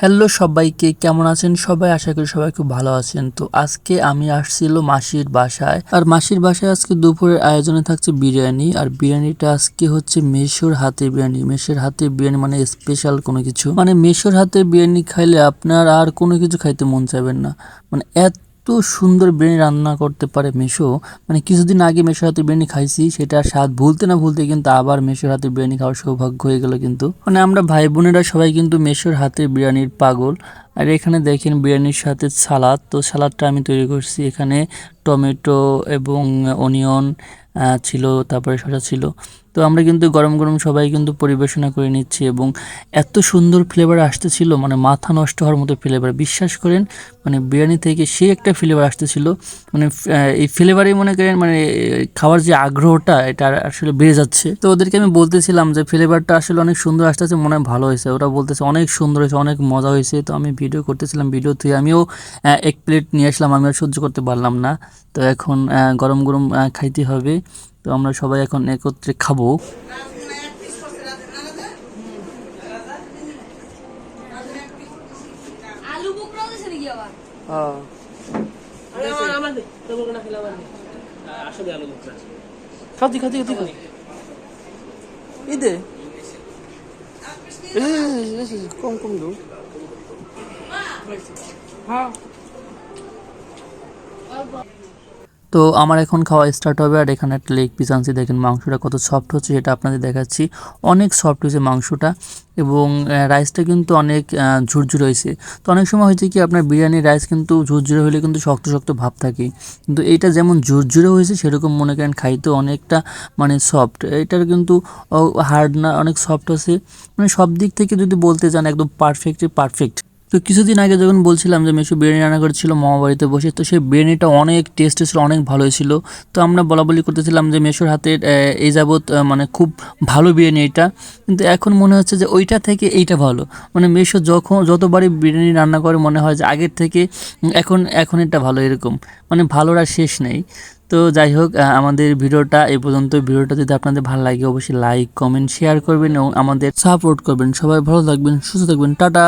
Hello সবাইকে, কেমন আছেন সবাই? আশা করি সবাই খুব ভালো আছেন। তো আজকে আমি আসছিল মাসির বাসায়। আর মাসির বাসায় আজকে দুপুরের আয়োজনে থাকছে বিরিয়ানি। আর বিরিয়ানিটা আজকে হচ্ছে মেশোর হাতে বিরিয়ানি। মেশোর হাতে বিরিয়ানি মানে স্পেশাল কোনো কিছু। মানে মেশোর হাতে বিরিয়ানি খাইলে আপনার আর কোনো কিছু খাইতে মন চাইবেন না। মানে এত সুন্দর বিরিয়ানি রান্না করতে পারে মেশো। মানে কিছুদিন আগে মেশোর হাতের বিরিয়ানি খাইছি, সেটা স্বাদ ভুলতে না ভুলতে কিন্তু আবার মেশোর হাতের বিরিয়ানি খাওয়ার সৌভাগ্য হয়ে গেল কিন্তু। মানে আমরা ভাই বোনেরা সবাই কিন্তু মেশোর হাতের বিরিয়ানির পাগল। আর এখানে দেখেন বিরিয়ানির সাথে সালাদ। তো সালাদটা আমি তৈরি করছি এখানে। টমেটো এবং অনিয়ন ছিল, তারপরে শসা ছিল। তো আমরা কিন্তু গরম গরম সবাই কিন্তু পরিবেশনা করে নিচ্ছি এবং এত সুন্দর ফ্লেভার আসতেছিল মানে মাথা নষ্ট হওয়ার মতো ফ্লেভার বিশ্বাস করেন মানে বিরিয়ানি থেকে সে একটা ফ্লেভার আসতেছিল। মানে এই ফ্লেভারই মনে করেন মানে খাওয়ার যে আগ্রহটা, এটা আসলে বেড়ে যাচ্ছে। তো ওদেরকে আমি বলতেছিলাম যে ফ্লেভারটা আসলে অনেক সুন্দর আসতেছে, মনে হয় ভালো হয়েছে। ওরা বলতেছে অনেক সুন্দর হয়েছে, অনেক মজা হয়েছে। তো আমি ভিডিও করতেছিলাম ভিডিও থেকে আমিও এক প্লেট নিয়ে আসলাম আমি আর সহ্য করতে পারলাম না। তো এখন আহ, গরম গরম খাইতে হবে। তো আমরা সবাই এখন একত্রে খাব। খাতি খাতি খাতি খাতি কম কম দো তো আমার এখন খাওয়া স্টার্ট হবে আর এখানে একটা লেগ পিস আনছি। দেখেন মাংসটা কত সফট হচ্ছে, সেটা আপনাদের দেখাচ্ছি। অনেক সফট হয়েছে মাংসটা এবং রাইসটা কিন্তু অনেক ঝুরঝুরে হয়েছে। তো অনেক সময় হয়েছে কি, আপনার বিরিয়ানির রাইস কিন্তু ঝুরঝুরে হলে কিন্তু শক্ত শক্ত ভাব থাকে। কিন্তু এইটা যেমন ঝুরঝুরে হয়েছে, সেরকম মনে করেন খাইতে অনেকটা মানে সফট এটার কিন্তু হার্ড না, অনেক সফট আছে। মানে সব দিক থেকে যদি বলতে চান, একদম পারফেক্ট পারফেক্ট তো কিছুদিন আগে যখন বলছিলাম যে মেশো বিরিয়ানি রান্না করেছিল মামা বাড়িতে বসে, তো সেই বিরিয়ানিটা অনেক টেস্ট ছিল, অনেক ভালো ছিল। তো আমরা বলা বলি করতেছিলাম যে মেশোর হাতের এই যাবৎ মানে খুব ভালো বিরিয়ানি এটা। কিন্তু এখন মনে হচ্ছে যে ওইটা থেকে এইটা ভালো। মানে মেশো যখন, যতবারই বিরিয়ানি রান্না করে মনে হয় যে আগের থেকে এখন এখন এটা ভালো এরকম। মানে ভালোর শেষ নেই। তো যাই হোক আমাদের ভিডিওটা এই পর্যন্ত। ভিডিওটা যদি আপনাদের ভালো লাগে, অবশ্যই লাইক কমেন্ট শেয়ার করবেন এবং আমাদের সাপোর্ট করবেন। সবাই ভালো থাকবেন, সুস্থ থাকবেন। টাটা!